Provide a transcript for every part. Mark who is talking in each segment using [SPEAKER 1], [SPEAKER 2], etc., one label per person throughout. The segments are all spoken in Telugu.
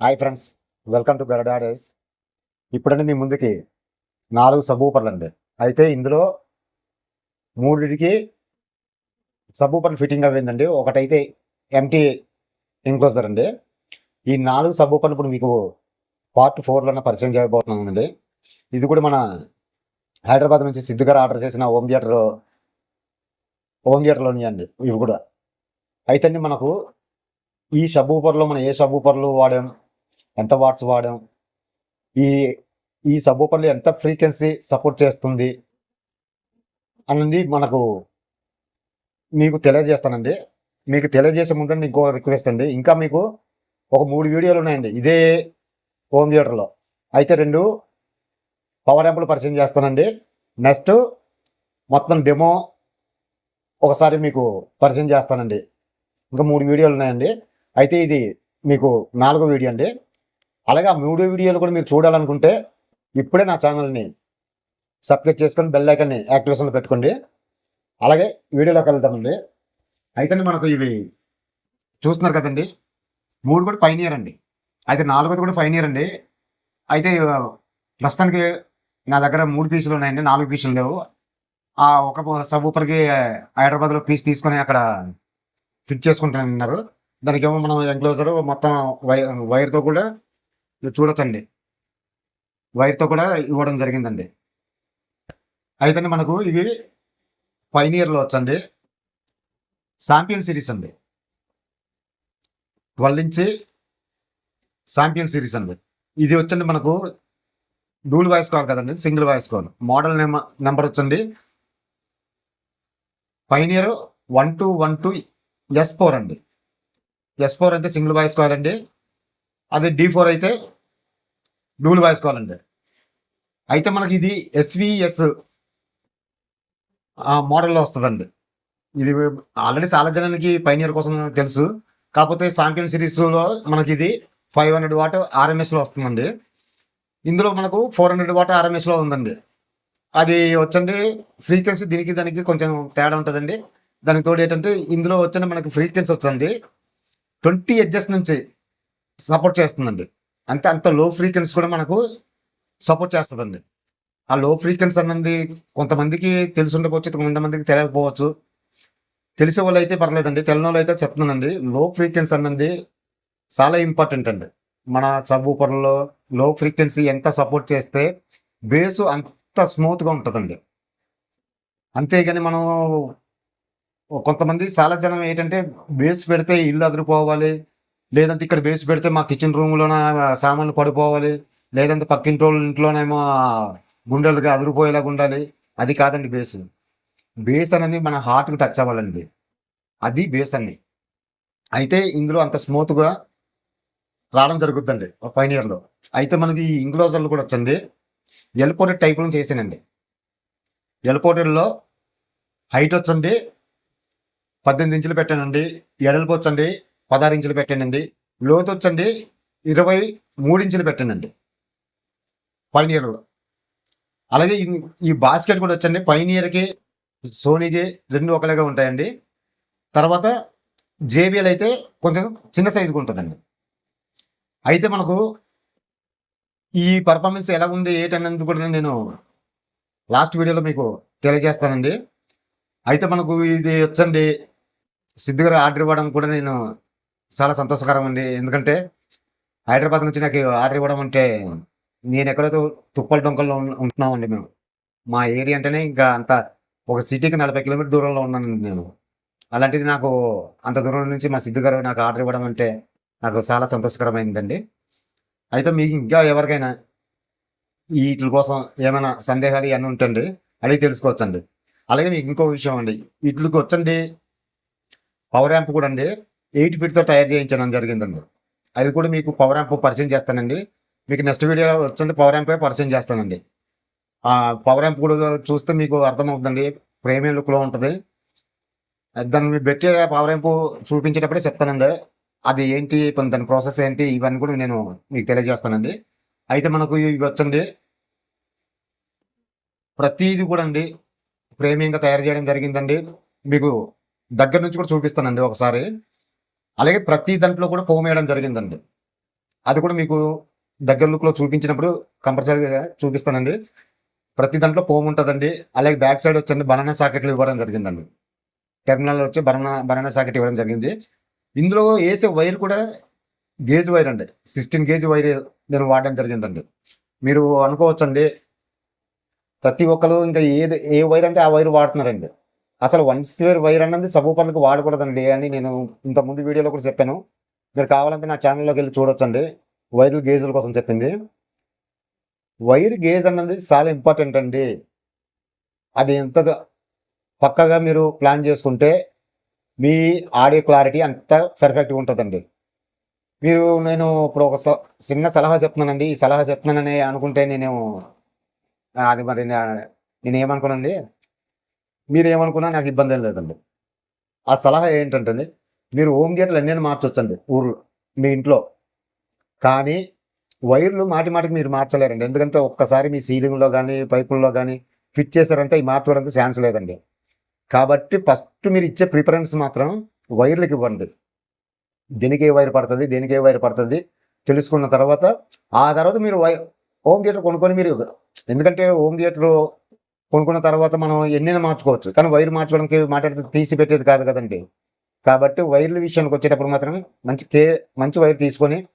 [SPEAKER 1] హాయ్ ఫ్రెండ్స్ వెల్కమ్ టు గరడాడేస్ ఇప్పుడండి మీ ముందుకి నాలుగు సబూపర్లు అండి. అయితే ఇందులో మూడింటికి సబ్బూపర్లు ఫిట్టింగ్ అవ్విందండి. ఒకటైతే ఎంటీ ఎన్క్లోజర్ అండి. ఈ నాలుగు సబ్బూపర్లు ఇప్పుడు మీకు పార్ట్ ఫోర్లోనే పరిచయం చేయబోతున్నానండి ఇది కూడా మన హైదరాబాద్ నుంచి సిద్ధుగారు ఆర్డర్ చేసిన హోమ్ థియేటర్ హోమ్ థియేటర్లోని అండి ఇవి కూడా. అయితే మనకు ఈ సబూపర్లో మనం ఏ సబ్బూపర్లు వాడాం ఎంత వాట్స్ వాడాం? ఈ ఈ సబూపర్లు ఎంత ఫ్రీక్వెన్సీ సపోర్ట్ చేస్తుంది? అన్నది మనకు మీకు తెలియజేస్తానండి. మీకు తెలియజేసే ముందు ఇంకో రిక్వెస్ట్ అండి. ఇంకా మీకు ఒక మూడు వీడియోలు ఉన్నాయండి. ఇదే హోమ్ థియేటర్లో. అయితే రెండు పవర్ యాంపులు పరిచయం చేస్తానండి. నెక్స్ట్ మొత్తం డెమో ఒకసారి మీకు పరిచయం చేస్తానండి. ఇంకా మూడు వీడియోలు ఉన్నాయండి. అయితే ఇది మీకు నాలుగో వీడియో అండి. అలాగే ఆ మూడు వీడియోలు కూడా మీరు చూడాలనుకుంటే ఇప్పుడే నా ఛానల్ని సబ్స్క్రైబ్ చేసుకొని బెల్ ఐకన్ని యాక్టివేషన్లో పెట్టుకోండి. అలాగే వీడియోలోకి వెళ్తామండి అయితే మనకు ఇవి చూస్తున్నారు కదండి. మూడు కూడా ఫైన్ ఇయర్ అండి. అయితే నాలుగోది కూడా ఫైన్ ఇయర్ అండి. అయితే ప్రస్తుతానికి నా దగ్గర మూడు పీసులు ఉన్నాయండి. నాలుగు పీసులు లేవు. ఆ ఒక సబ్ ఊపర్కి హైదరాబాద్లో పీస్ తీసుకొని అక్కడ ఫిట్ చేసుకుంటానన్నారు దానికేమో మనం ఎంక్లోజర్ మొత్తం వైర్ వైర్తో కూడా మీరు చూడొచ్చండి వైర్తో కూడా ఇవ్వడం జరిగిందండి. అయితే మనకు ఇవి పైనియర్లో వచ్చండి. సాంపియన్ సిరీస్ అండి. ట్వెల్వ్ ఇంచి సాంపియన్ సిరీస్ అండి. ఇది వచ్చండి మనకు డూల్ వాయిస్ కాల్ కదండి single voice call. Model number number వచ్చండి. Pioneer one two one two S four అండి. ఎస్ ఫోర్ అయితే సింగిల్ వాయిస్ కాల్ అండి. అదే డి ఫోర్ అయితే డూలు వేసుకోవాలండి అయితే మనకి ఇది ఎస్విఎస్ మోడల్లో వస్తుందండి. ఇది ఆల్రెడీ చాలా జనానికి పైనియర్ కోసం తెలుసు. కాకపోతే సాంపియన్ సిరీస్లో మనకి ఇది ఫైవ్ హండ్రెడ్ వాట్ ఆర్ఎంఎస్లో వస్తుందండి. ఇందులో మనకు ఫోర్ హండ్రెడ్ వాట్ ఆర్ఎంఎస్లో ఉందండి. అది వచ్చండి ఫ్రీక్వెన్సీ దీనికి దానికి కొంచెం తేడా ఉంటుందండి. దానికి తోడు ఏంటంటే ఇందులో వచ్చండి మనకి ఫ్రీక్వెన్సీ వచ్చండి. ట్వంటీ ఎడ్జెస్ట్ నుంచి సపోర్ట్ చేస్తుందండి. అంతే అంత లో ఫ్రీక్వెన్సీ కూడా మనకు సపోర్ట్ చేస్తుందండి. ఆ లో ఫ్రీక్వెన్సీ అన్నది కొంతమందికి తెలిసి ఉండకపోవచ్చు కొంతమందికి తెలియకపోవచ్చు. తెలిసే వాళ్ళు అయితే పర్లేదండి. తెలియని వాళ్ళు అయితే చెప్తున్నానండి. లో ఫ్రీక్వెన్సీ అన్నది చాలా ఇంపార్టెంట్ అండి. మన సబ్లో ఫ్రీక్వెన్సీ ఎంత సపోర్ట్ చేస్తే బేసు అంత స్మూత్గా ఉంటుందండి. అంతేగాని మనం కొంతమంది చాలా జనం ఏంటంటే బేస్ పెడితే ఇల్లు అదిరిపోవాలి లేదంటే ఇక్కడ బేస్ పెడితే మా కిచెన్ రూమ్లోన సామాన్లు పడిపోవాలి? లేదంటే పక్కింటి వాళ్ళ ఇంట్లోనేమో గుండెలుగా అదిరిపోయేలాగా ఉండాలి? అది కాదండి బేస్ బేస్ అనేది మన హార్ట్కి టచ్ అవ్వాలండి. అది బేస్ అండి. అయితే ఇందులో అంత స్మూత్గా రావడం జరుగుతుందండి ఒక పైన ఇయర్లో అయితే మనకి ఇంక్లోజర్లు కూడా వచ్చండి. ఎల్పోటెడ్ టైప్లను చేసానండి ఎల్పోటెడ్లో హైట్ వచ్చండి. పద్దెనిమిది ఇంచులు పెట్టానండి. ఎడల్పు వచ్చండి. పదహారు ఇంచులు పెట్టానండి లోతు వచ్చండి ఇరవై మూడు ఇంచులు పెట్టానండి పైన ఇయర్ కూడా. అలాగే ఈ- ఈ బాస్కెట్ కూడా వచ్చండి. పైన ఇయర్కి సోనీకి రెండు ఒకలాగా ఉంటాయండి. తర్వాత జేబిఎల్ అయితే కొంచెం చిన్న సైజుగా ఉంటుందండి. అయితే మనకు ఈ పర్ఫార్మెన్స్ ఎలా ఉంది ఏంటన్నది కూడా నేను లాస్ట్ వీడియోలో మీకు తెలియజేస్తానండి. అయితే మనకు ఇది వచ్చండి. సిద్ధుగారు ఆర్డర్ ఇవ్వడం కూడా నేను చాలా సంతోషకరం అండి ఎందుకంటే హైదరాబాద్ నుంచి నాకు ఆర్డర్ ఇవ్వడం అంటే నేను ఎక్కడైతే తుప్పల డొంకల్లో ఉంటున్నామండి మేము. మా ఏరియా అంటేనే ఇంకా అంత ఒక సిటీకి నలభై కిలోమీటర్ దూరంలో ఉన్నానండి నేను. అలాంటిది నాకు అంత దూరం నుంచి మా సిద్ధు గారు నాకు ఆర్డర్ ఇవ్వడం అంటే నాకు చాలా సంతోషకరమైందండి. అయితే మీకు ఇంకా ఎవరికైనా వీటి కోసం ఏమైనా సందేహాలు ఇవన్నీ ఉంటండి అడిగి తెలుసుకోవచ్చండి. అలాగే మీకు ఇంకో విషయం అండి. వీటికి వచ్చండి పవర్ యాంప్ కూడా అండి. ఎయిట్ ఫీట్తో తయారు చేయించడం జరిగిందండి అది కూడా మీకు పవర్ యాంప్ పరిచయం చేస్తానండి. మీకు నెక్స్ట్ వీడియో వచ్చింది పవర్ యాంప్ పరిచయం చేస్తానండి. ఆ పవర్ యాంప్ కూడా చూస్తే మీకు అర్థమవుతుందండి. ప్రేమియం లుక్లో ఉంటుంది. దాన్ని మీరు పెట్టే పవర్ యాంప్ చూపించేటప్పుడే చెప్తానండి. అది ఏంటి దాని ప్రాసెస్ ఏంటి ఇవన్నీ కూడా నేను మీకు తెలియజేస్తానండి. అయితే మనకు ఇవి వచ్చండి. ప్రతిది కూడా అండి ప్రేమియంగా తయారు చేయడం జరిగిందండి. మీకు దగ్గర నుంచి కూడా చూపిస్తానండి ఒకసారి. అలాగే ప్రతి దాంట్లో కూడా పొగ వేయడం జరిగిందండి. అది కూడా మీకు దగ్గర లుక్లో చూపించినప్పుడు కంపల్సరీగా చూపిస్తానండి. ప్రతి దాంట్లో పోమ్ ఉంటుందండి. అలాగే బ్యాక్ సైడ్ వచ్చండి బనానా సాకెట్లు ఇవ్వడం జరిగిందండి. టెర్మినల్ వచ్చి బనానా బనానా సాకెట్ ఇవ్వడం జరిగింది. ఇందులో వేసే వైర్ కూడా గేజ్ వైర్ అండి. సిక్స్టీన్ గేజ్ వైర్ నేను వాడడం జరిగిందండి. మీరు అనుకోవచ్చండి. ప్రతి ఒక్కరు ఇంకా ఏది ఏ వైర్ అంటే ఆ వైర్ వాడుతున్నారండి. అసలు వన్ స్క్వేర్ వైర్ అన్నది సబూపర్లకు వాడకూడదండి అని నేను ఇంత ముందు వీడియోలో కూడా చెప్పాను. మీరు కావాలంటే నా ఛానల్లోకి వెళ్ళి చూడొచ్చండి. వైర్లు గేజుల కోసం చెప్పింది. వైర్ గేజ్ అన్నది చాలా ఇంపార్టెంట్ అండి. అది ఎంతగా పక్కగా మీరు ప్లాన్ చేసుకుంటే మీ ఆడియో క్లారిటీ అంత పర్ఫెక్ట్గా ఉంటుందండి. మీరు నేను ఇప్పుడు ఒక స- చిన్న సలహా చెప్తున్నానండి. ఈ సలహా చెప్తున్నానని అనుకుంటే నేను అది మరి నేనేమనుకున్నానండి నేను మీరు ఏమనుకున్నా నాకు ఇబ్బంది ఏం లేదండి. ఆ సలహా ఏంటంటే మీరు హోమ్ థియేటర్లు ఎన్నైనా మార్చొచ్చండి ఊర్లో మీ ఇంట్లో. కానీ వైర్లు మాటి మాటికి మీరు మార్చలేరండి. ఎందుకంటే ఒక్కసారి మీ సీలింగ్లో కానీ పైపుల్లో కానీ ఫిట్ చేశారంటే ఈ మార్చడానికి ఛాన్స్ లేదండి. కాబట్టి ఫస్ట్ మీరు ఇచ్చే ప్రిఫరెన్స్ మాత్రం వైర్లకు ఇవ్వండి. దేనికి ఏ వైర్ పడుతుంది దేనికి ఏ వైర్ పడుతుంది తెలుసుకున్న తర్వాత ఆ తర్వాత మీరు వై హోమ్ థియేటర్ కొనుక్కొని మీరు ఎందుకంటే హోమ్ థియేటర్ కొనుక్కున్న తర్వాత మనం ఎన్నైనా మార్చుకోవచ్చు. కానీ వైర్ మార్చుకోవడానికి మాట్లాడితే తీసి పెట్టేది కాదు కదండి. కాబట్టి వైర్ల విషయానికి వచ్చేటప్పుడు మాత్రం మంచి కే మంచి వైర్ తీసుకొని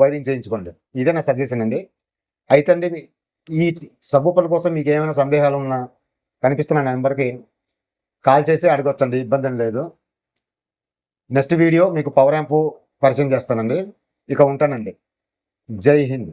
[SPEAKER 1] వైరింగ్ చేయించుకోండి. ఇదే నా సజెషన్ అండి. అయితే అండి మీ- ఈ సబ్బుపల కోసం మీకు ఏమైనా సందేహాలు ఉన్నా కనిపిస్తున్న నెంబర్కి కాల్ చేసి అడగొచ్చండి ఇబ్బంది లేదు. నెక్స్ట్ వీడియో మీకు పవర్ యాంపు పరిచయం చేస్తానండి. ఇక ఉంటానండి. జై హింద్.